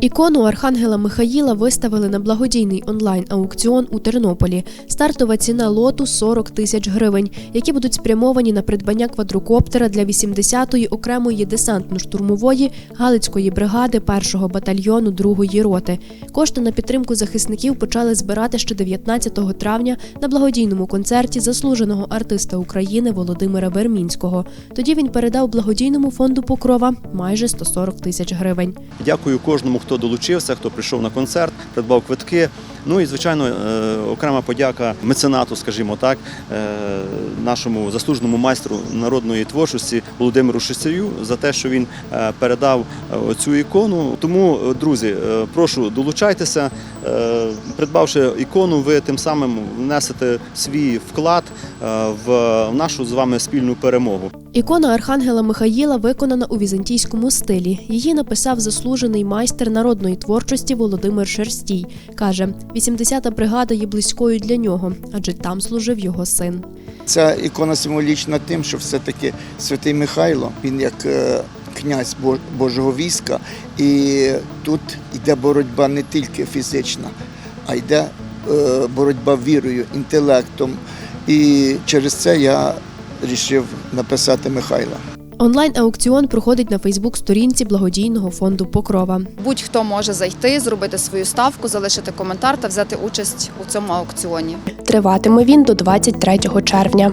Ікону Архангела Михаїла виставили на благодійний онлайн-аукціон у Тернополі. Стартова ціна лоту 40 тисяч гривень, які будуть спрямовані на придбання квадрокоптера для 80-ї окремої десантно-штурмової Галицької бригади 1-го батальйону 2-ї роти. Кошти на підтримку захисників почали збирати ще 19 травня на благодійному концерті заслуженого артиста України Володимира Вермінського. Тоді він передав благодійному фонду Покрова майже 140 тисяч гривень. Дякую кожному, хто долучився, хто прийшов на концерт, придбав квитки. Ну і звичайно, е, окрема подяка меценату, скажімо так, е, нашому заслуженому майстру народної творчості Володимиру Шестерю за те, що він е, передав цю ікону. Тому, е, друзі, е, прошу долучайтеся. Е, Придбавши ікону, ви тим самим внесете свій вклад е, в нашу з вами спільну перемогу. Ікона Архангела Михаїла виконана у візантійському стилі. Її написав заслужений майстер народної творчості Володимир Шерстій. Каже, 80-та бригада є близькою для нього, адже там служив його син. Ця ікона символічна тим, що все-таки святий Михайло, він як е, князь Божого війська, і тут йде боротьба не тільки фізична, а йде е, боротьба вірою, інтелектом. І через це я вирішив написати Михайла. Онлайн-аукціон проходить на Фейсбук-сторінці благодійного фонду Покрова. Будь-хто може зайти, зробити свою ставку, залишити коментар та взяти участь у цьому аукціоні. Триватиме він до 23 червня.